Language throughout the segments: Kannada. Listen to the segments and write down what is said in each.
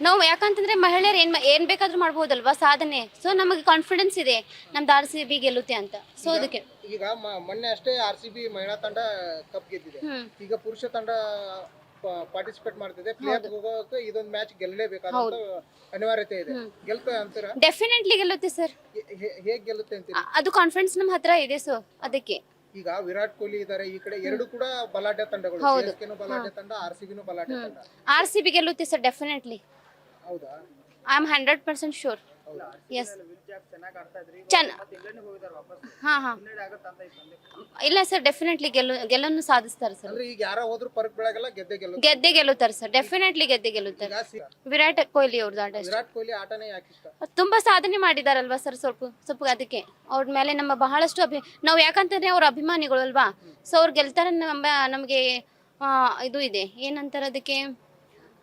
ನಾವು ಯಾಕಂತಂದ್ರೆ ಮಹಿಳೆಯರು ಏನ್ ಏನ್ ಬೇಕಾದ್ರೂ ಮಾಡಬಹುದಲ್ವಾ ಸಾಧನೆ? ಸೊ ನಮಗೆ ಕಾನ್ಫಿಡೆನ್ಸ್ ಇದೆ. ನಮ್ದು ಆರ್ ಸಿ ಬಿ ಗೆಲ್ಲುತ್ತೆ ಅಂತ. ಸೊ ಅದಕ್ಕೆ. ಈಗ ಮ- ಮೊನ್ನೆ ಅಷ್ಟೇ ಆರ್ ಸಿ ಬಿ ಮಹಿಳಾ ತಂಡ ಕಪ್ ಗೆದ್ದಿದೆ. ಈಗ ಪುರುಷ ತಂಡ ಪಾರ್ಟಿಸಿಪೇಟ್ ಮಾಡ್ತಿದೆ. ಪ್ಲೇಯರ್ ಹೋಗೋಕೆ ಇದೊಂದು ಮ್ಯಾಚ್ ಗೆಲ್ಲಲೇಬೇಕಾದಂತ ಅನಿವಾರ್ಯತೆ ಇದೆ. ಗೆಲ್ತ ಅಂತೀರಾ? ಡೆಫಿನೆಟ್ಲಿ ಗೆಲ್ಲುತ್ತೆ ಸರ್ ಹೇ- ಹೇ- ಹೇಗ್ ಗೆಲ್ಲುತ್ತೆ ಅಂತ ಅದು ಕಾನ್ಫಿಡೆನ್ಸ್ ನಮ್ಮ ಹತ್ರ ಇದೆ ಸೊ ಅದಕ್ಕೆ. ಈಗ ವಿರಾಟ್ ಕೊಹ್ಲಿ ಇದಾರೆ. ಈ ಕಡೆ ಎರಡು ಕೂಡ ಬಲಾಢ್ಯ ತಂಡಗಳು. ಹೌದು. CSK ನು ಬಲಾಢ್ಯ ತಂಡ ಆರ್ ಸಿ ಬಿನು ಬಲಾಢ್ಯ ತಂಡ. R C B ಗೆಲ್ಲುತ್ತೆ sir definitely I am hundred percent sure yes ಚೆನ್ನ ಹಾ ಹಾ. ಇಲ್ಲ ಸರ್ ಡೆಫಿನೆಟ್ಲಿ ಗೆಲ್ಲು ಗೆಲ್ಲನ್ನು ಸಾಧಿಸ್ತಾರೆ ಸರ್ ಗೆದ್ದೆ ಗೆಲ್ಲುತ್ತೆ. ಗೆದ್ದೆ ಗೆಲ್ಲುತ್ತಾರೆ ಸರ್ ಡೆಫಿನೆಟ್ಲಿ ಗೆದ್ದೆ ಗೆಲ್ಲುತ್ತಾರೆ. ವಿರಾಟ್ ಕೊಹ್ಲಿ ಅವ್ರದ್ದು ಆಟ ಅಷ್ಟೇ. ವಿರಾಟ್ ಕೊಹ್ಲಿ ಆಟನೇ ಯಾಕೆ ಇಷ್ಟ? ತುಂಬಾ ಸಾಧನೆ ಮಾಡಿದಾರಲ್ವಾ ಸರ್ ಸ್ವಲ್ಪ ಸ್ವಲ್ಪ ಅದಕ್ಕೆ. ಅವ್ರ ಮೇಲೆ ನಮ್ಮ ಬಹಳಷ್ಟು ಅಭಿ ನಾವು ಯಾಕಂತಂದ್ರೆ ಅವ್ರ ಅಭಿಮಾನಿಗಳು ಅಲ್ವಾ? ಸೊ ಅವ್ರು ಗೆಲ್ತಾರೆ ನಮ್ಮ ನಮಗೆ ಇದು ಇದೆ. ಏನಂತಾರೆ ಅದಕ್ಕೆ?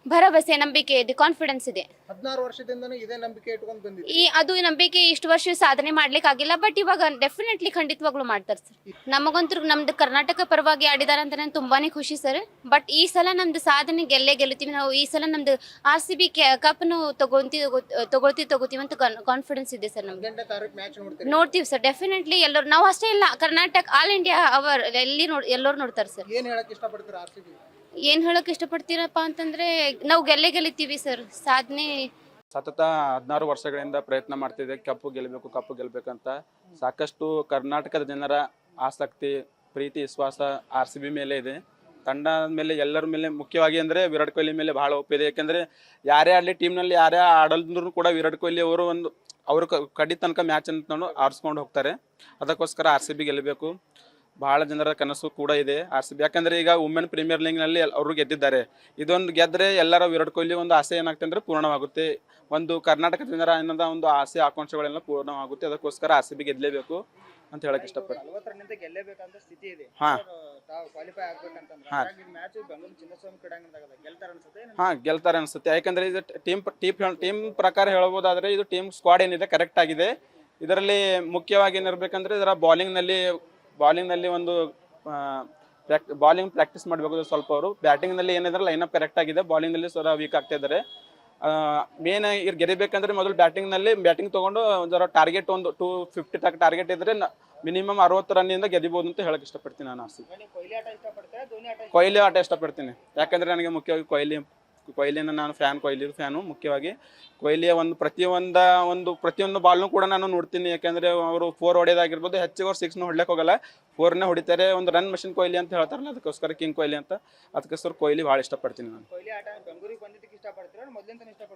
ಭರವಸೆ ನಂಬಿಕೆ ಇದೆ ಕಾನ್ಫಿಡೆನ್ಸ್ ಇದೆ. ಹದಿನಾರು ವರ್ಷದಿಂದನೂ ಇದೇ ನಂಬಿಕೆ ಇಟ್ಕೊಂಡ್ ಬಂದಿದೆ ಈ ಅದು ನಂಬಿಕೆ ಇಷ್ಟು ವರ್ಷ ಸಾಧನೆ ಮಾಡ್ಲಿಕ್ಕೆ ಆಗಿಲ್ಲ ಬಟ್ ಇವಾಗ ಡೆಫಿನೆಟ್ಲಿ ಖಂಡಿತವಾಗ್ಲು ಮಾಡ್ತಾರೆ ಸರ್ ನಮಗಂತೂ ನಮ್ದು ಕರ್ನಾಟಕ ಪರವಾಗಿ ಆಡಿದಾರೆ ಅಂತ ನಾನು ತುಂಬಾನೇ ಖುಷಿ ಸರ್ ಬಟ್ ಈ ಸಲ ನಮ್ದು ಸಾಧನೆ ಗೆಲ್ಲೇ ಗೆಲ್ಲುತ್ತೀವಿ. ನಾವು ಈ ಸಲ ನಮ್ದು ಆರ್ ಸಿ ಬಿ ಕಪ್ನು ತಗೊಂತೀವಿ ತಗೊಳ್ತೀವಿ ತಗೋತೀವಿ ಅಂತ ಕಾನ್ಫಿಡೆನ್ಸ್ ಇದೆ ಸರ್ ನಮ್ಗೆ. ನೋಡ್ತೀವಿ ಸರ್ ಡೆಫಿನೆಟ್ಲಿ ಎಲ್ಲರೂ ನಾವು ಅಷ್ಟೇ ಇಲ್ಲ ಕರ್ನಾಟಕ ಆಲ್ ಇಂಡಿಯಾ ಅವರ್ ಎಲ್ಲಿ ನೋಡ್ ಎಲ್ಲರೂ ನೋಡ್ತಾರೆ ಸರ್ ಏನ್ ಹೇಳಕ್ ಇಷ್ಟಪಡ್ತಾರೆ ಆರ್ ಸಿ ಬಿ ಏನ್ ಹೇಳಕ್ ಇಷ್ಟಪಡ್ತೀರಪ್ಪ ಅಂತಂದ್ರೆ ನಾವು ಗೆಲ್ಲೇ ಗೆಲ್ಲಿತೀವಿ ಸರ್. ಸಾಧನೆ ಸತತ ಹದಿನಾರು ವರ್ಷಗಳಿಂದ ಪ್ರಯತ್ನ ಮಾಡ್ತಿದೆ. ಕಪ್ಪು ಗೆಲ್ಲಬೇಕು ಕಪ್ಪು ಗೆಲ್ಲಬೇಕಂತ ಸಾಕಷ್ಟು ಕರ್ನಾಟಕದ ಜನರ ಆಸಕ್ತಿ, ಪ್ರೀತಿ, ವಿಶ್ವಾಸ ಆರ್ ಸಿ ಬಿ ಮೇಲೆ ಇದೆ. ತಂಡ ಮೇಲೆ ಎಲ್ಲರ ಮೇಲೆ ಮುಖ್ಯವಾಗಿ ಅಂದರೆ ವಿರಾಟ್ ಕೊಹ್ಲಿ ಮೇಲೆ ಬಹಳ ಒಪ್ಪಿದೆ. ಯಾಕೆಂದರೆ ಯಾರೇ ಆಡಲಿ ಟೀಮ್ನಲ್ಲಿ ಯಾರೇ ಆಡಲ್ದ್ರು ಕೂಡ ವಿರಾಟ್ ಕೊಹ್ಲಿ ಅವರು ಒಂದು, ಅವರು ಕಡಿ ತನಕ ಮ್ಯಾಚ್ ಅಂತ ಆರಿಸ್ಕೊಂಡು ಹೋಗ್ತಾರೆ. ಅದಕ್ಕೋಸ್ಕರ ಆರ್ ಸಿ ಬಿ ಗೆಲ್ಲಬೇಕು. ಬಹಳ ಜನರ ಕನಸು ಕೂಡ ಇದೆ. ಆರ್ ಸಿ ಬಿ ಯಾಕಂದ್ರೆ ಈಗ ವುಮೆನ್ ಪ್ರೀಮಿಯರ್ ಲೀಗ್ನಲ್ಲಿ ಅವರು ಗೆದ್ದಿದ್ದಾರೆ. ಇದೊಂದು ಗೆದ್ದರೆ ಎಲ್ಲರ ವಿರಾಟ್ ಕೊಹ್ಲಿ ಒಂದು ಆಸೆ ಏನಾಗ್ತದೆ ಅಂದ್ರೆ ಪೂರ್ಣವಾಗುತ್ತೆ. ಒಂದು ಕರ್ನಾಟಕ ಜನರ ಅನ್ನೋದ ಒಂದು ಆಸೆ ಆಕಾಂಕ್ಷೆಗಳೆಲ್ಲ ಪೂರ್ಣವಾಗುತ್ತೆ. ಅದಕ್ಕೋಸ್ಕರ ಆರ್ ಸಿ ಬಿ ಗೆದ್ದಲೇಬೇಕು ಅಂತ ಹೇಳಕ್ ಇಷ್ಟಪಡ್ತೀನಿ. ಹಾ. ಹಾ. ಗೆಲ್ತಾರ ಅನ್ಸುತ್ತೆ ಯಾಕಂದ್ರೆ ಇದು ಟೀಮ್ ಟೀಮ್ ಟೀಮ್ ಪ್ರಕಾರ ಹೇಳ್ಬೋದಾದ್ರೆ ಇದು ಟೀಮ್ ಸ್ಕ್ವಾಡ್ ಏನಿದೆ ಕರೆಕ್ಟ್ ಆಗಿದೆ. ಇದರಲ್ಲಿ ಮುಖ್ಯವಾಗಿ ಏನಿರ್ಬೇಕಂದ್ರೆ ಇದರ bowling ನಲ್ಲಿ bowling ನಲ್ಲಿ ಒಂದು ಬಾಲಿಂಗ್ ಪ್ರಾಕ್ಟೀಸ್ ಮಾಡಬೇಕು ಸ್ವಲ್ಪ ಅವರು. ಬ್ಯಾಟಿಂಗ್ನಲ್ಲಿ ಏನಿದ್ರೆ ಲೈನ್ ಅಪ್ ಕರೆಕ್ಟ್ ಆಗಿದೆ. ಬಾಲಿಂಗ್ನಲ್ಲಿ ಸ್ವಲ್ಪ ವೀಕ್ ಆಗ್ತಾ ಇದ್ದಾರೆ. ಮೇನ್ ಇವ್ರು ಗೆರಿಬೇಕಂದ್ರೆ ಮೊದಲು ಬ್ಯಾಟಿಂಗ್ನಲ್ಲಿ ಬ್ಯಾಟಿಂಗ್ ತಗೊಂಡು ಜರ ಟಾರ್ಗೆಟ್ ಒಂದು ಟೂ ಫಿಫ್ಟಿ ತಕ್ಕ ಟಾರ್ಗೆಟ್ ಇದ್ರೆ ಮಿನಿಮಮ್ ಅರವತ್ತು ರನ್ನಿಂದ ಗೆದಿಬಹುದು ಅಂತ ಹೇಳಕ್ ಇಷ್ಟಪಡ್ತೀನಿ ನಾನು ಆಸೆ ಕೊಹ್ಲಿ ಆಟ ಇಷ್ಟಪಡ್ತೀನಿ. ಯಾಕಂದ್ರೆ ನನಗೆ ಮುಖ್ಯವಾಗಿ ಕೊಹ್ಲಿ ಕೊಹ್ಲಿನ ನಾನು ಫ್ಯಾನ್ ಕೊಹ್ಲಿ ಫ್ಯಾನು. ಮುಖ್ಯವಾಗಿ ಕೊಹ್ಲಿಯ ಒಂದು ಪ್ರತಿಯೊಂದ ಒಂದು ಪ್ರತಿಯೊಂದು ಬಾಲ್ನು ಕೂಡ ನಾನು ನೋಡ್ತೀನಿ. ಯಾಕೆಂದರೆ ಅವರು ಫೋರ್ ಹೊಡೆಯೋದಾಗಿರ್ಬೋದು ಹೆಚ್ಚಿಗೆ ಅವ್ರು ಸಿಕ್ಸ್ನ ಹೊಡ್ಲಿಕ್ಕೆ ಹೋಗಲ್ಲ. ಫೋರ್ನೇ ಹೊಡಿತಾರೆ ಒಂದು ರನ್ ಮಷಿನ್ ಕೊಹ್ಲಿ ಅಂತ ಹೇಳ್ತಾರಲ್ಲ ಅದಕ್ಕೋಸ್ಕರ ಕಿಂಗ್ ಕೊಹ್ಲಿ ಅಂತ. ಅದಕ್ಕೋಸ್ಕರ ಕೊಹ್ಲಿ ಭಾಳ ಇಷ್ಟಪಡ್ತೀನಿ ನಾನು.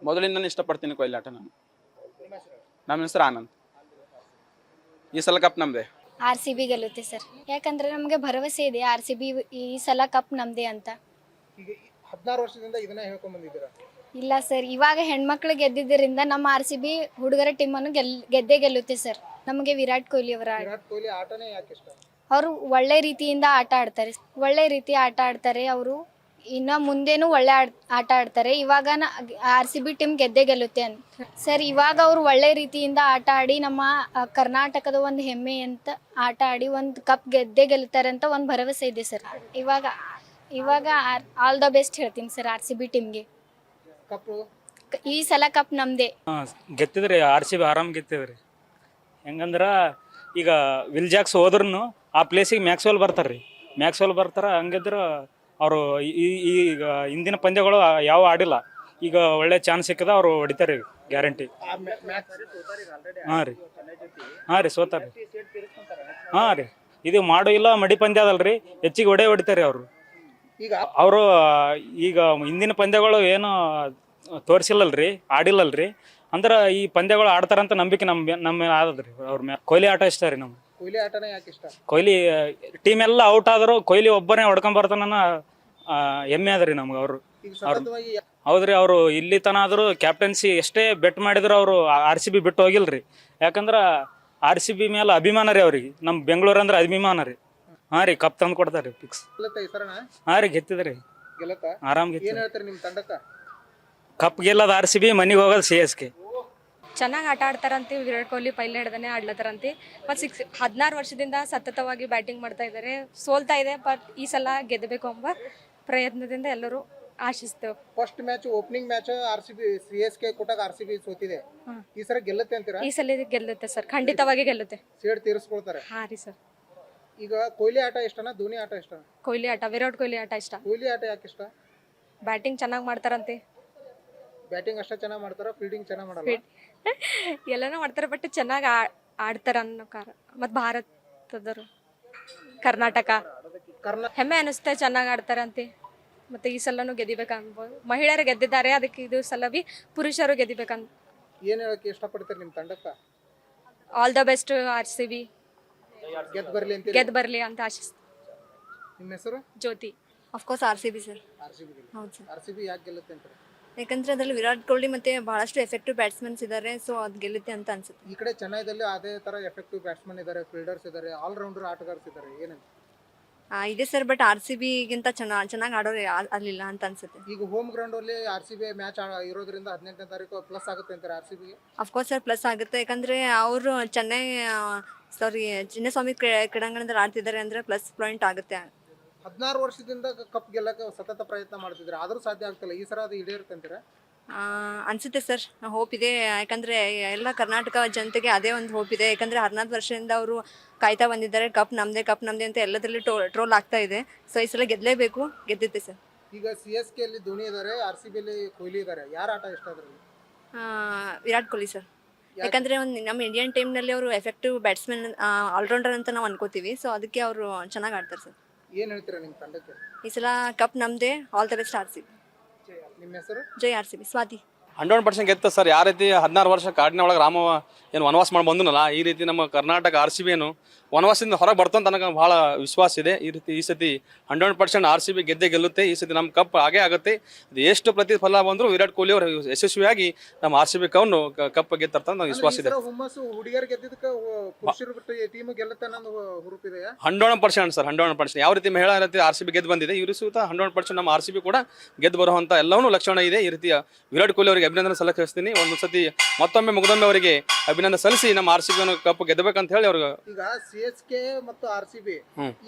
ಮೊದಲಿಂದ ಇಷ್ಟಪಡ್ತೀನಿ ಕೊಹ್ಲಿ ಆಟ ನಾನು. ನಿಮ್ಮ ಹೆಸರು? ಆನಂದ್. ಈ ಸಲ ಕಪ್ ನಮ್ಮದೇ ಆರ್ ಸಿ ಬಿ ಗೆಲ್ಲುತ್ತೆ ಸರ್. ಯಾಕಂದ್ರೆ ನಮಗೆ ಭರವಸೆ ಇದೆ ಆರ್ ಸಿ ಬಿ ಈ ಸಲ ಕಪ್ ನಮ್ದೇ ಅಂತ. ಹದಿನಾರು ವರ್ಷದಿಂದ ಇದನ್ನ ಹೇಳ್ಕೊಂಡ್ ಬಂದಿದ್ದೀರಾ? ಇಲ್ಲ ಸರ್ ಇವಾಗ ಹೆಣ್ಮಕ್ಳು ಗೆದ್ದಿದ್ದರಿಂದ ನಮ್ಮ ಆರ್ ಸಿ ಬಿ ಹುಡುಗರ ಟೀಮನ್ನು ಗೆಲ್ ಗೆದ್ದೇ ಗೆಲ್ಲುತ್ತೆ ಸರ್. ನಮಗೆ ವಿರಾಟ್ ಕೊಹ್ಲಿ ಅವರ ವಿರಾಟ್ ಕೊಹ್ಲಿ ಆಟನೇ ಯಾಕೆ ಇಷ್ಟ? ಅವರು ಒಳ್ಳೆ ರೀತಿಯಿಂದ ಆಟ ಆಡ್ತಾರೆ. ಒಳ್ಳೆ ರೀತಿ ಆಟ ಆಡ್ತಾರೆ ಅವರು ಇನ್ನ ಮುಂದೇನು ಒಳ್ಳೆ ಆಡ್ ಆಟ ಆಡ್ತಾರೆ. ಇವಾಗ ಆರ್ ಸಿ ಬಿ ಟೀಮ್ ಗೆದ್ದೇ ಗೆಲ್ಲುತ್ತೆ ಅಂತ ಸರ್ ಇವಾಗ ಅವರು ಒಳ್ಳೆ ರೀತಿಯಿಂದ ಆಟ ಆಡಿ ನಮ್ಮ ಆ, ಕರ್ನಾಟಕದ ಒಂದು ಹೆಮ್ಮೆ ಅಂತ ಆಟ ಆಡಿ ಒಂದು ಕಪ್ ಗೆದ್ದೆ ಗೆಲ್ತಾರೆ ಅಂತ ಒಂದು ಭರವಸೆ ಇದೆ ಸರ್. ಇವಾಗ ಇವಾಗ ಆಲ್ ದ ಬೆಸ್ಟ್ ಹೇಳ್ತೀನಿ ಸರ್ ಆರ್ ಸಿ ಬಿ ಟೀಮ್ಗೆ ಕಪ್ ಈ ಸಲ ಕಪ್ ನಮ್ದೇ. ಹಾಂ ಗೆತ್ತಿದ್ರಿ ಆರ್ ಸಿ ಬಿ ಆರಾಮ್ ಗೆತ್ತಿದ್ರಿ. ಹೆಂಗಂದ್ರ ಈಗ ವಿಲ್ ಜಾಕ್ಸ್ ಹೋದ್ರೂ ಆ ಪ್ಲೇಸಿಗೆ ಮ್ಯಾಕ್ಸ್ವೆಲ್ ಬರ್ತಾರೆ ರೀ ಮ್ಯಾಕ್ಸ್ವೆಲ್ ಬರ್ತಾರ ಹಂಗಿದ್ರೆ ಅವರು ಈಗ ಹಿಂದಿನ ಪಂದ್ಯಗಳು ಯಾವ ಆಡಿಲ್ಲ. ಈಗ ಒಳ್ಳೆ ಚಾನ್ಸ್ ಸಿಕ್ಕದ ಅವರು ಹೊಡಿತಾರೆ ಗ್ಯಾರಂಟಿ ಆ ಮ್ಯಾಚ್ ಹಾಂ ರೀ. ಹಾಂ ರೀ ಸೋತಾರೆ ಈ ಹಾಂ ರೀ. ಇದು ಮಾಡೋ ಇಲ್ಲ ಮಡಿ ಪಂದ್ಯ ಅದಲ್ರಿ. ಹೆಚ್ಚಿಗೆ ಹೊಡೆ ಹೊಡಿತಾರೆ ಅವರು. ಈಗ ಅವರು ಈಗ ಹಿಂದಿನ ಪಂದ್ಯಗಳು ಏನು ತೋರಿಸಿಲ್ಲಲ್ರಿ ಆಡಿಲ್ಲಲ್ರಿ. ಅಂದ್ರೆ ಈ ಪಂದ್ಯಗಳು ಆಡ್ತಾರಂತ ನಂಬಿಕೆ ನಮ್ಮ ನಮ್ಮ ಆದ್ರಿ ಆದದ್ರಿ ಅವ್ರ ಮ್ಯಾಲ ಕೊಹ್ಲಿ ಆಟ ಇಷ್ಟ ರೀ ನಮ್ಗೆ. ಕೊಹ್ಲಿ ಆಟನೇ ಯಾಕೆ ಇಷ್ಟ? ಕೊಹ್ಲಿ ಟೀಮ್ ಎಲ್ಲ ಔಟ್ ಆದ್ರು ಕೊಹ್ಲಿ ಒಬ್ಬನೇ ಹೊಡ್ಕೊಂಡ್ ಬರ್ತಾನ ಹೆಮ್ಮೆ ಅದ ರೀ ನಮ್ಗೆ ಅವರು. ಈಗ ಸತತವಾಗಿ ಹೌದ್ರಿ ಅವರು ಇಲ್ಲಿ ತನ ಆದರೂ ಕ್ಯಾಪ್ಟನ್ಸಿ ಎಷ್ಟೇ ಬೆಟ್ ಮಾಡಿದ್ರು ಅವರು ಆರ್ ಸಿ ಬಿ ಬಿಟ್ಟು ಹೋಗಿಲ್ರಿ. ಯಾಕಂದ್ರೆ ಆರ್ ಸಿ ಬಿ ಮೇಲೆ ಅಭಿಮಾನ ರೀ ಅವ್ರಿಗೆ. ನಮ್ಮ ಬೆಂಗಳೂರು ಅಂದ್ರೆ ಅಭಿಮಾನ ರೀ. ಹಾಂ ರೀ ಕಪ್ ತಂದು ಕೊಡ್ತಾರ ಫಿಕ್ಸ್ ಗೆಲ್ಲುತ್ತಾ ಈ ಹಾಂ ರೀ ಗೆತ್ತಿದ್ರಿ. ಗೆಲ್ಲುತ್ತಾ? ಆರಾಮ್ ಏನ್ ಹೇಳ್ತಾರೆ ನಿಮ್ ತಂಡಕ್ಕ? ಕಪ್ ಗೆಲ್ಲದ ಆರ್ ಸಿ ಬಿ ಮನೆಗೆ ಹೋಗೋದು ಸಿ ಎಸ್ ಕೆ. ಚೆನ್ನಾಗಿ ಆಟ ಆಡ್ತಾರಂತಿ ವಿರಾಟ್ ಕೊಹ್ಲಿ ಪೈಲೆ ಹಿಡ್ದನೆ ಆಡ್ಲತ್ತಾರಂತೆ. ಮತ್ತು ಸಿಕ್ಸ್ ಹದಿನಾರು ವರ್ಷದಿಂದ ಸತತವಾಗಿ ಬ್ಯಾಟಿಂಗ್ ಮಾಡ್ತಾ ಇದ್ದಾರೆ ಸೋಲ್ತಾ ಇದೆ ಬಟ್ ಈ ಸಲ ಗೆದ್ದಬೇಕು ಎಂಬ ಪ್ರಯತ್ನದಿಂದ ಎಲ್ಲರೂ ಆಶಿಸ್ತೇವೆ first match opening match R C B C S K ಕೊಟ್ಟಾಗ ಆರ್ ಸಿ ಬಿ ಸೋತಿದೆ. ಈ ಸಲ ಗೆಲ್ಲುತ್ತೆ ಅಂತೀರಾ? ಈ ಸಲ ಗೆಲ್ಲುತ್ತೆ ಸರ್ ಖಂಡಿತವಾಗಿ ಗೆಲ್ಲುತ್ತೆ. ಸೇಡ್ ತೀರಿಸ್ಕೊಳ್ತಾರೆ. ಹಾಂ ರೀ ಸರ್. ಈಗ ಕೊಹ್ಲಿ ಆಟ ಇಷ್ಟನಾ ಧೋನಿ ಆಟ ಇಷ್ಟ ಕೊಹ್ಲಿ ಆಟ ವಿರಾಟ್ ಕೊಹ್ಲಿ ಆಟ ಇಷ್ಟ. ಕೊಹ್ಲಿ ಆಟ ಯಾಕೆ ಇಷ್ಟ? ಬ್ಯಾಟಿಂಗ್ ಚೆನ್ನಾಗಿ ಮಾಡ್ತಾರಂತೆ. ಬ್ಯಾಟಿಂಗ್ ಅಷ್ಟೇ ಚೆನ್ನಾಗಿ ಮಾಡ್ತಾರ ಫೀಲ್ಡಿಂಗ್ ಚೆನ್ನಾಗಿ ಮಾಡಲ್ಲ? ಎಲ್ಲನೂ ಮಾಡ್ತಾರೆ ಬಟ್ ಚೆನ್ನಾಗಿ ಆಡ್ತಾರ ಅನ್ನೋ ಕಾರ ಮತ್ತು ಭಾರತದರು ಕರ್ನಾಟಕ. ಕರ್ನಾ ಹೆಮ್ಮೆ ಅನಿಸುತ್ತೆ ಚೆನ್ನಾಗಿ ಆಡ್ತಾರಂತೆ. ಮತ್ತು ಈ ಸಲನೂ ಗೆದಿಬೇಕನ್ಬೋದು ಮಹಿಳೆಯರು ಗೆದ್ದಿದ್ದಾರೆ ಅದಕ್ಕೆ ಇದು ಸಲ ಬಿ ಪುರುಷರು ಗೆದಿಬೇಕಂತ ಏನು ಹೇಳಕ್ಕೆ ಇಷ್ಟಪಡ್ತೀರಿ ನಿಮ್ಮ ತಂಡಕ್ಕ? All the best R C B ಗೆದ್ ಬರಲಿ ಅಂತ ಗೆದ್ದು ಬರಲಿ ಅಂತ ಆಶಿಸ್ತು ನಿಮ್ಮ ಹೆಸರು? Jyothi. Of course R C B sir R C B ಹೌದು ಸರ್ ಆರ್ ಸಿ ಬಿ ಯಾಕೆ ಗೆಲ್ಲುತ್ತೆ ಅಂತ ಯಾಕಂದ್ರೆ ಅದರಲ್ಲಿ ವಿರಾಟ್ ಕೊಹ್ಲಿ ಮತ್ತೆ ಬಹಳಷ್ಟು ಎಫೆಕ್ಟಿವ್ ಬ್ಯಾಟ್ಸ್ಮನ್ಸ್ ಇದ್ದಾರೆ ಸೊ ಅದು ಗೆಲ್ಲುತ್ತೆ ಅಂತ ಅನ್ಸುತ್ತೆ. ಈ ಕಡೆ ಚೆನ್ನೈದಲ್ಲಿ ಅದೇ ತರ ಎಫೆಕ್ಟಿವ್ ಬ್ಯಾಟ್ಸ್ಮನ್ ಇದ್ದಾರೆ ಫೀಲ್ಡರ್ಸ್ ಇದ್ದಾರೆ ಆಲ್ರೌಂಡರ್ ಆಟಗಾರ್ಸ್ ಇದ್ದಾರೆ ಏನಂತ ಆ, ಇದೆ ಸರ್ ಬಟ್ ಆರ್ ಸಿ ಬಿಗಿಂತ ಚೆನ್ನಾಗಿ ಚೆನ್ನಾಗಿ ಆಡೋರು ಯಾ- ಅಲ್ಲಿಲ್ಲ ಅಂತ ಅನ್ಸುತ್ತೆ. ಈಗ ಹೋಮ್ ಗ್ರೌಂಡ್ ಅಲ್ಲಿ ಆರ್ ಸಿ ಬಿ ಮ್ಯಾಚ್ ಇರೋದ್ರಿಂದ ಹದಿನೆಂಟನೇ ತಾರೀಕು ಪ್ಲಸ್ ಆಗುತ್ತೆ ಅಂತಾರೆ ಆರ್ ಸಿ ಬಿಗೆ ಅಫ್ಕೋರ್ಸ್ ಸರ್ ಪ್ಲಸ್ ಆಗುತ್ತೆ. ಯಾಕಂದ್ರೆ ಅವರು ಚೆನ್ನೈ ಸಾರಿ ಚಿನ್ನಸ್ವಾಮಿ ಕ್ರೀ- ಕ್ರೀಡಾಂಗಣದಲ್ಲಿ ಆಡ್ತಿದ್ದಾರೆ ಅಂದ್ರೆ ಪ್ಲಸ್ ಪಾಯಿಂಟ್ ಆಗುತ್ತೆ. ಹದಿನಾರು ವರ್ಷದಿಂದ ಕಪ್ ಗೆಲ್ಲಕ್ಕೆ ಸತತ ಪ್ರಯತ್ನ ಮಾಡ್ತಿದ್ರೆ ಆದರೂ ಸಾಧ್ಯ ಆಗ್ತಿಲ್ಲ. ಈ ಸರ ಅದು ಈಡೇರುತ್ತೆ ಅಂತೀರಾ? ಆ, ಅನ್ಸುತ್ತೆ ಸರ್ ಹೋಪ್ ಇದೆ. ಯಾಕಂದ್ರೆ ಎಲ್ಲ ಕರ್ನಾಟಕ ಜನತೆಗೆ ಅದೇ ಒಂದು ಹೋಪ್ ಇದೆ. ಯಾಕಂದ್ರೆ ಹದಿನಾಲ್ಕು ವರ್ಷದಿಂದ ಅವರು ಕಾಯ್ತಾ ಬಂದಿದ್ದಾರೆ. ಕಪ್ ನಮ್ದೇ ಕಪ್ ನಮ್ದೇ ಅಂತ ಎಲ್ಲದರಲ್ಲಿ ಟ್ರೋಲ್ ಆಗ್ತಾ ಇದೆ. ಸೊ ಈ ಸಲ ಗೆದ್ದಲೇಬೇಕು ಗೆದ್ದಿದ್ದೆ ಸರ್ ಈಗ ಸಿ ಎಸ್ ಕೆ ಅಲ್ಲಿ ಧೋನಿ ಇದ್ದಾರೆ ಆರ್ ಸಿ ಬಿ ಅಲ್ಲಿ ಕೊಹ್ಲಿ ಇದ್ದಾರೆ ಯಾರ ಆಟ ಇಷ್ಟ ಅದರಲ್ಲಿ? ವಿರಾಟ್ ಕೊಹ್ಲಿ ಸರ್ ಯಾಕಂದ್ರೆ ಒಂದು ನಮ್ಮ ಇಂಡಿಯನ್ ಟೀಮ್ನಲ್ಲಿ ಅವರು ಎಫೆಕ್ಟಿವ್ ಬ್ಯಾಟ್ಸ್ಮನ್ ಆಲ್ರೌಂಡರ್ ಅಂತ ನಾವು ಅನ್ಕೋತೀವಿ. ಸೊ ಅದಕ್ಕೆ ಅವರು ಚೆನ್ನಾಗಿ ಆಡ್ತಾರೆ ಸರ್. ಏನ್ ಹೇಳ್ತೀರಾ ನಿಮ್ಮ ತಂಡಕ್ಕೆ? ಈ ಸಲ ಕಪ್ ನಮ್ದೇ all the best R C B ನಿಮ್ಮ ಹೆಸರು? ಜೈ R C B Swathi. Hundred percent ಗೆತ್ತ sir. ಯಾವ ರೀತಿ ಹದಿನಾರು ವರ್ಷ ಕಾಡಿನ ಒಳಗೆ ರಾಮ ಏನು ವನವಾಸ ಮಾಡಿ ಬಂದನಲ್ಲ ಈ ರೀತಿ ನಮ್ಮ ಕರ್ನಾಟಕ ಆರ್ ಸಿ ಬಿ ಏನು ವನವಾಸದಿಂದ ಹೊರಗೆ ಬರ್ತಂತ ನನಗೆ ಭಾಳ ವಿಶ್ವಾಸ ಇದೆ. ಈ ರೀತಿ ಈ ಸತಿ hundred percent R C B ಗೆದ್ದೇ ಗೆಲ್ಲುತ್ತೆ. ಈ ಸತಿ ನಮ್ಮ ಕಪ್ ಹಾಗೇ ಆಗುತ್ತೆ. ಅದು ಎಷ್ಟು ಪ್ರತಿಫಲ ಬಂದರೂ ವಿರಾಟ್ ಕೊಹ್ಲಿ ಅವರು ಯಶಸ್ವಿಯಾಗಿ ನಮ್ಮ ಆರ್ ಸಿ ಬಿ ಕವನ್ನು ಕಪ್ ಗೆದ್ತಾರ ನನಗೆ ವಿಶ್ವಾಸ ಇದೆ. Hundred percent sir hundred percent. ಯಾವ ರೀತಿ ಮಹಿಳಾ ರೀತಿ ಆರ್ ಸಿ ಬಿ ಗೆದ್ದು ಬಂದಿದೆ ಇವರು ಸಹಿತ ಹಂಡ್ರೆಡ್ ಪರ್ಸೆಂಟ್ ನಮ್ಮ ಆರ್ ಸಿ ಬಿ ಕೂಡ ಗೆದ್ದು ಬರುವಂಥ ಎಲ್ಲವೂ ಲಕ್ಷಣ ಇದೆ. ಈ ರೀತಿಯ ವಿರಾಟ್ ಕೊಹ್ಲಿ ಅವರಿಗೆ ಅಭಿನಂದನೆ ಸಲ್ಲಿಸ್ತೀನಿ. ಒಂದು ಸತಿ ಮತ್ತೊಮ್ಮೆ ಮುಗದೊಮ್ಮೆ ಅವರಿಗೆ ಅಭಿನಂದನೆ ಸಲ್ಲಿಸಿ ನಮ್ಮ ಆರ್ ಸಿ ಬಿ ಕಪ್ ಗೆದ್ದಬೇಕಂತ ಹೇಳಿ ಅವ್ರಿಗೆ. ಈಗ ಸಿ ಎಸ್ ಕೆ ಮತ್ತು ಆರ್ ಸಿ ಬಿ.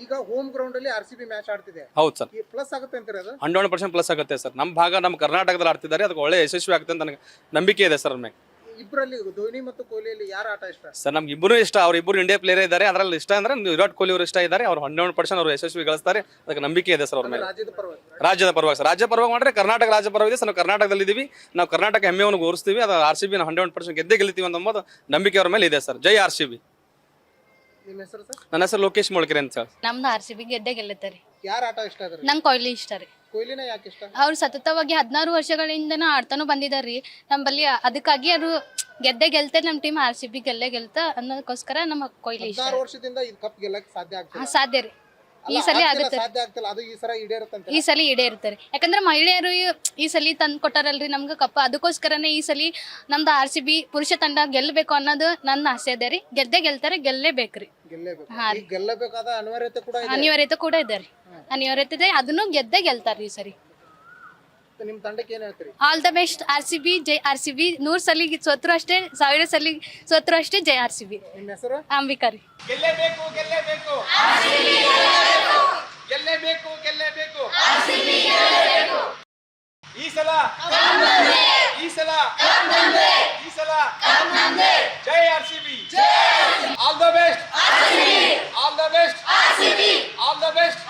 ಈಗ ಹೋಮ್ ಗ್ರೌಂಡ್ ಅಲ್ಲಿ ಆರ್ ಸಿ ಬಿ ಮ್ಯಾಚ್ ಆಡ್ತಿದೆ. ಹೌದು ಸರ್. ಈ ಪ್ಲಸ್ ಆಗುತ್ತೆ ಅಂತೀರ ಅದು? ಹಂಡ್ರೆಡ್ ಪರ್ಸೆಂಟ್ ಪ್ಲಸ್ ಆಗುತ್ತೆ ಸರ್. ನಮ್ಮ ಭಾಗ ನಮ್ಮ ಕರ್ನಾಟಕದಲ್ಲಿ ಆಡ್ತಿದ್ದಾರೆ. ಅದಕ್ಕೆ ಒಳ್ಳೆ ಯಶಸ್ವಿ ಆಗುತ್ತೆ ಅಂತ ನನಗೆ ನಂಬಿಕೆ ಇದೆ ಸರ್ ಮೇಲೆ ಇಬ್ಬರಲ್ಲಿ ಧೋನಿ ಮತ್ತು ಕೊಹ್ಲಿಯಲ್ಲಿ ಯಾರ ಆಟ ಇಷ್ಟ? ಸರ್ ನಮ್ಗೆ ಇಬ್ಬರು ಇಷ್ಟ. ಅವ್ರು ಇಬ್ಬರು ಇಂಡಿಯಾ ಪ್ಲೇಯರ್ ಇದ್ದಾರೆ. ಅದರಲ್ಲಿ ಇಷ್ಟ ಅಂದ್ರೆ ವಿರಾಟ್ ಕೊಹ್ಲಿ ಅವರು ಇಷ್ಟ ಇದ್ದಾರೆ. ಅವ್ರು ಹನ್ನೆರಡು ಪರ್ಸೆಂಟ್ ಅವರು ಯಶಸ್ವಿ ಗಳಿಸ್ತಾರೆ. ಅದಕ್ಕೆ ನಂಬಿಕೆ ಇದೆ ಸರ್ ಅವ್ರ ಮೇಲೆ. ರಾಜ್ಯದ ಪರವಾಗಿ. ರಾಜ್ಯದ ಪರವಾಗಿ ಸರ್. ರಾಜ್ಯ ಪರವಾಗಿ ಮಾಡಿದ್ರೆ ಕರ್ನಾಟಕ ರಾಜ್ಯ ಪರವಾಗಿದೆ ಸರ್ ನಾವು ಕರ್ನಾಟಕದಲ್ಲಿ ಇದೀವಿ. ನಾವು ಕರ್ನಾಟಕ ಹೆಮ್ಮೆಯನ್ನು ಗೋರಿಸ್ತೀವಿ ಅದು R C B hundred percent ಗೆದ್ದೇ ಗೆಲ್ತೀವಿ ಅನ್ನೋದು ನಂಬಿಕೆ ಅವ್ರ ಮೇಲೆ ಇದೆ ಸರ್. ಜೈ ಆರ್ ಸಿ ಬಿ ನಿಮ್ಮ ಹೆಸರು ಸರ್? ನನ್ನ ಹೆಸರು ಲೋಕೇಶ್ ಮೊಳಕೆರೆ ಅಂತ ಸರ್ ನಮ್ದು ಆರ್ ಸಿ ಬಿ ಗೆದ್ದೆ ಗೆಲ್ಲುತ್ತೆ ರೀ. ಯಾರ ಆಟ ಇಷ್ಟ ನಂಗೆ ಕೊಹ್ಲಿ ಇಷ್ಟ ರೀ. ಕೊಹ್ಲಿನ ಯಾಕೆ ಇಷ್ಟ? ಅವ್ರು ಸತತವಾಗಿ ಹದಿನಾರು ವರ್ಷಗಳಿಂದನೂ ಆಡ್ತಾನೂ ಬಂದಿದಾರ್ರಿ. ನಮ್ಮಲ್ಲಿ ಅದಕ್ಕಾಗಿ ಅವರು ಗೆದ್ದೆ ಗೆಲ್ತೆ ನಮ್ಮ ಟೀಮ್ ಆರ್ ಸಿ ಬಿ ಗೆಲ್ಲೇ ಗೆಲ್ತ ಅನ್ನೋದಕ್ಕೋಸ್ಕರ ನಮ್ಮ ಕೊಹ್ಲಿ ಇಷ್ಟ. ಹದಿನಾರು ವರ್ಷದಿಂದ ಕಪ್ ಸಾಧ್ಯ ರೀ. ಈ ಸಲ ಆಗುತ್ತೆ. ಸಾಧ್ಯ ಆಗ್ತಿಲ್ಲ. ಅದು ಈ ಸಲ ಈಡೇರುತ್ತಂತೆ. ಈ ಸಲ ಇಡೇ ಇರ್ತಾರೆ ಯಾಕಂದ್ರೆ ಮಹಿಳೆಯರು ಈ ಸಲ ತಂದು ಕೊಟ್ಟಾರಲ್ರಿ ನಮ್ಗೆ ಕಪ್ಪ. ಅದಕ್ಕೋಸ್ಕರನೇ ಈ ಸಲ ನಮ್ದು ಆರ್ ಸಿ ಬಿ ಪುರುಷ ತಂಡ ಗೆಲ್ಲಬೇಕು ಅನ್ನೋದು ನನ್ನ ಆಸೆ ಇದೆ ರೀ. ಗೆದ್ದೆ ಗೆಲ್ತಾರೆ ಗೆಲ್ಲೇಬೇಕ್ರಿ. ಗೆಲ್ಲೇಬೇಕು. ಹಾ ಈಗ ಗೆಲ್ಲಬೇಕಾದ ಅನಿವಾರ್ಯತೆ ಕೂಡ ಇದೆ. ಅನಿವಾರ್ಯತೆ ಕೂಡ ಇದೆ ರೀ. ಅನಿವಾರ್ಯತೆ ಇದೆ. ಅದನ್ನು ಗೆದ್ದೆ ಗೆಲ್ತಾರೆ ಈ ಸರಿ. ನಿಮ್ ತಂಡಕ್ಕೆ ಏನ್ ಹೇಳ್ತೀರಿ? All the best R C B Jai R C B. ನೂರು ಸಲ ಸೋತ್ರು ಅಷ್ಟೇ ಸಾವಿರ ಸಲ ಸೋತ್ರು ಅಷ್ಟೇ ಜೈ ಆರ್ ಸಿ ಬಿ. ನಿಮ್ಮ ಹೆಸರು? ಅಂಬಿಕಾ ರೀ. ಗೆಲ್ಲೇಬೇಕು ಗೆಲ್ಲೇಬೇಕು ಗೆಲ್ಲೇಬೇಕು ಈ ಸಲ ಈ ಸಲ ಈ ಸಲ ಜೈ R C B all the best all the best all the best